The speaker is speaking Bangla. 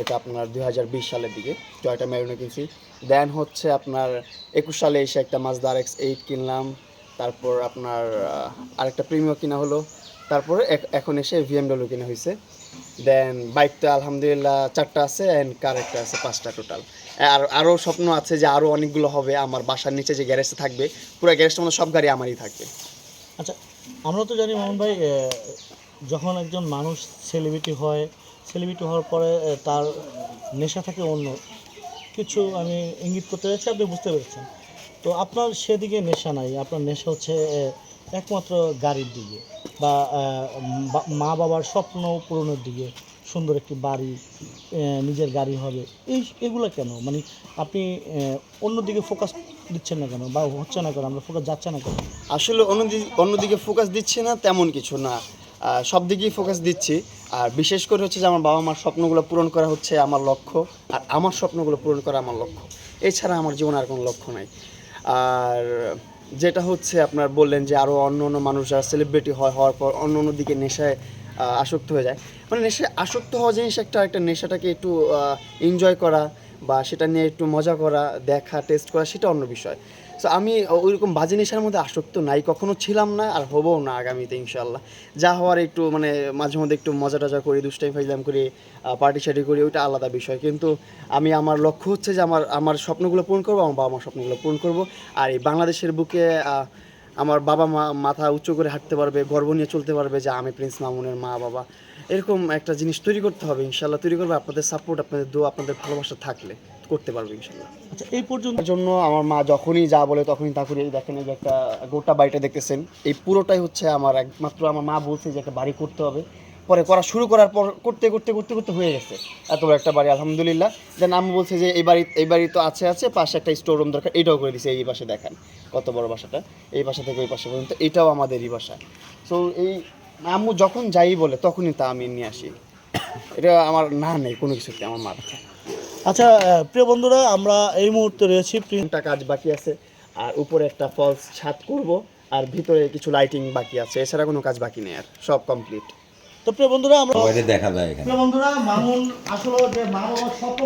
এটা আপনার দুই হাজার বিশ সালের দিকে টয়টা ম্যারিনো কিনছি। দেন হচ্ছে আপনার একুশ সালে এসে একটা মাজদা এক্স এইট কিনলাম, তারপর আপনার আরেকটা প্রিমিও কিনা হলো, তারপরে এখন এসে ভিএমডব্লিউ কিনা হয়েছে দেন বাইকটা আলহামদুলিল্লাহ চারটা আছে অ্যান্ড কার একটা আছে, পাঁচটা টোটাল আর আরও স্বপ্ন আছে যে আরও অনেকগুলো হবে, আমার বাসার নিচে যে গ্যারেজটা থাকবে, পুরো গ্যারেজটা মধ্যে সব গাড়ি আমারই থাকবে। আচ্ছা আমরা তো জানি মোহন ভাই যখন একজন মানুষ সেলিব্রিটি হয় সেলিব্রিটি হওয়ার পরে তার নেশা থাকে অন্য কিছু আমি ইঙ্গিত করতে চাইছি, আপনি বুঝতে পেরেছেন। তো আপনার সেদিকে নেশা নাই, আপনার নেশা হচ্ছে একমাত্র গাড়ির দিকে বা মা বাবার স্বপ্ন পূরণের দিকে সুন্দর একটি বাড়ি নিজের গাড়ি হবে। এই এগুলো কেন? মানে আপনি অন্যদিকে ফোকাস দিচ্ছেন না কেন বা হচ্ছে না কেন? আমরা ফোকাস যাচ্ছে না কেন? আসলে অন্যদিকে অন্যদিকে ফোকাস দিচ্ছি না তেমন কিছু না। সব দিকেই ফোকাস দিচ্ছি। আর বিশেষ করে হচ্ছে যে আমার বাবা মার স্বপ্নগুলো পূরণ করা হচ্ছে আমার লক্ষ্য, আর আমার স্বপ্নগুলো পূরণ করা আমার লক্ষ্য। এছাড়া আমার জীবনে আর কোনো লক্ষ্য নাই। আর যেটা হচ্ছে আপনার বললেন যে আরও অন্য অন্য মানুষ যারা সেলিব্রিটি হয়, হওয়ার পর অন্য অন্য দিকে নেশায় আসক্ত হয়ে যায়। মানে নেশায় আসক্ত হওয়া জিনিস একটা একটা নেশাটাকে একটু এনজয় করা বা সেটা নিয়ে একটু মজা করা, দেখা টেস্ট করা, সেটা অন্য বিষয়। সো আমি ওইরকম বাজে নেশার মধ্যে আসক্ত নাই, কখনো ছিলাম না আর হবও না আগামীতে ইনশাল্লাহ যা হওয়ার একটু মানে মাঝে মধ্যে একটু মজা টজা করি দুষ্টাই ফাইলাম করি পার্টি শার্টি করি, ওইটা আলাদা বিষয়। কিন্তু আমি আমার লক্ষ্য হচ্ছে যে আমার আমার স্বপ্নগুলো পূরণ করব, আমার বাবা মার স্বপ্নগুলো পূরণ করব। আর এই বাংলাদেশের বুকে আমার বাবা মা মাথা উঁচু করে হাঁটতে পারবে, গর্ব নিয়ে চলতে পারবে যে আমি প্রিন্স মামুনের মা, বাবা। এরকম একটা জিনিস তৈরি করতে হবে, ইনশাল্লাহ তৈরি করবে। আপনাদের সাপোর্ট আপনাদের দোয়া, আপনাদের ভালোবাসা থাকলে করতে পারবে, ইনশাল্লাহ। আচ্ছা এই পর্যন্ত জন্য আমার মা যখনই যা বলে তখনই তা করে দেখেন, এই যে একটা গোটা বাড়িটা দেখতেছেন, এই পুরোটাই হচ্ছে আমার একমাত্র আমার মা বলছে যে একটা বাড়ি করতে হবে। পরে করা শুরু করার পর করতে করতে করতে করতে হয়ে গেছে। এত বড় একটা বাড়ি আলহামদুলিল্লাহ। দেন আমি বলছে যে এই বাড়ি এই বাড়ি তো আছে আছে পাশে একটা স্টোর রুম দরকার। এটাও করে দিছে এই পাশে দেখেন কত বড় বাসাটা। এই পাশা থেকে ওই পাশে পর্যন্ত এটাও আমাদেরই বাসা। সো এই আম্মু যখন যাই বলে তখনই তা আমি নিয়ে আসি। এটা আমার না নেই কোনো কিছুতে আমার মার আচ্ছা প্রিয় বন্ধুরা আমরা এই মুহূর্তে রয়েছি প্রিন্স তিনটা কাজ বাকি আছে আর উপরে একটা ফলস ছাদ করব আর ভিতরে কিছু লাইটিং বাকি আছে। এছাড়া কোনো কাজ বাকি নেই আর সব কমপ্লিট তো প্রিয় বন্ধুরা আমরা দেখা যায় এখানে। প্রিয় বন্ধুরা মামুন আসলে যে মা বাবার স্বপ্ন